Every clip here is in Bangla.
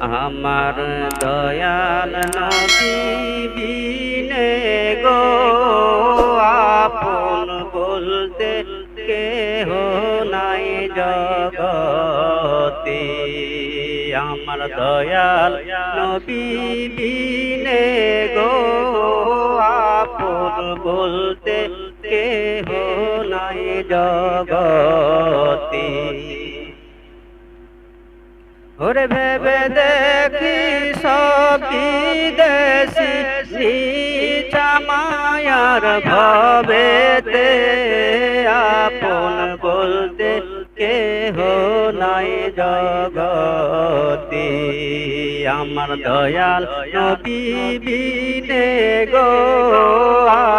আমার দয়াল নবী বিনে গো, আপন বলতে কেহ নাই জগতে। আমার দয়াল নবী বিনে গো, আপন বলতে কেহ নাই জগতে। ওরে ভেবে দেখি সবই দেশি, নিচা মায়ার ভবেতে আপন বলতে কেহ নাই জগতে। আমার দয়াল নবী বিনে গো,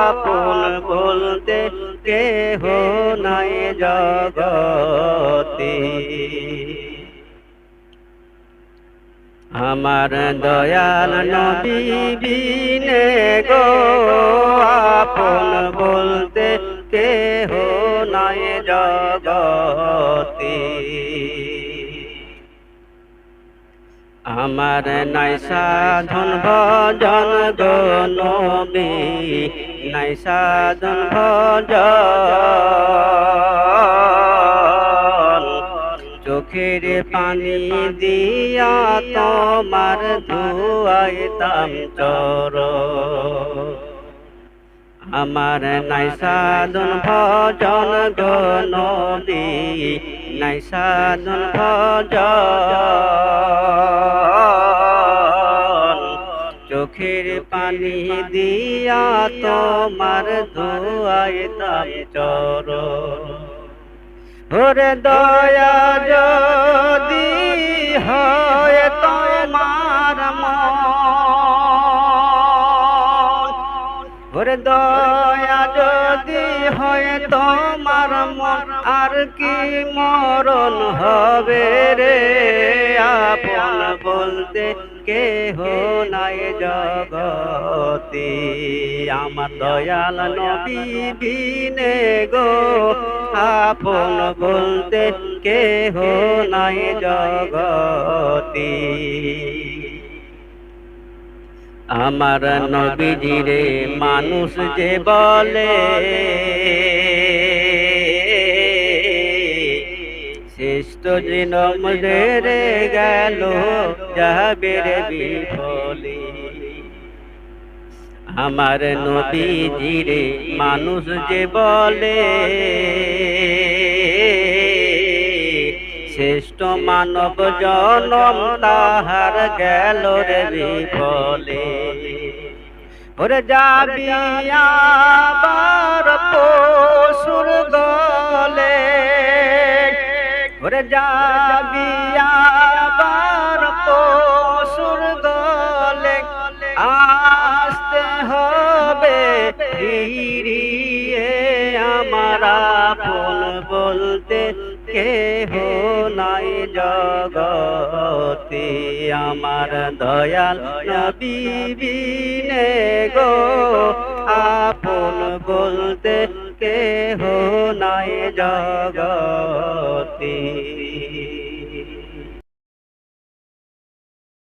আপন বলতে কেহ নাই জগতে। আমার দয়াল নবী বিনে গো, আপন বলতে কেহ নাই জগতে। আমার নাই সাধন ভজন গো নবী, নাই সাধন ভজন চোখের পানি দিয়া তোমার ধুয়াইতাম চর আমার নাই সাধন ভজন গনদী নাই সাধন ভজন। চোখের পানি দিয়া তোমার ধুয়াইতাম চর ওরে দয়া যদি হয় তোমার ওরে দয়া যদি হয় তোমার মন, আর কি মরণ হবে রে? বলতে কেহ নাই জগতে। আমার দয়াল নবী বিনে গো, আপন বলতে কেহ নাই জগতে। আমার নবীজিরে মানুষ যে বলে শ্রেষ্ঠ জিনম রে গেল যাবে রে বিফলে। আমার নবীজিরে মানুষ যে বলে, শ্রেষ্ঠ মানব জনম তাহার গেল রে বিফলে। ওরে যাবি আবার পশুর গলে ওরে যাবিয়া বার পশুর গলে। আসতে হবে, ফিরিয়ে আমারা ফুল বলতে কেহ নাই জগতে। আমার দয়াল বিবিনে গো, আপন বলতে কেহ নাই জগতে।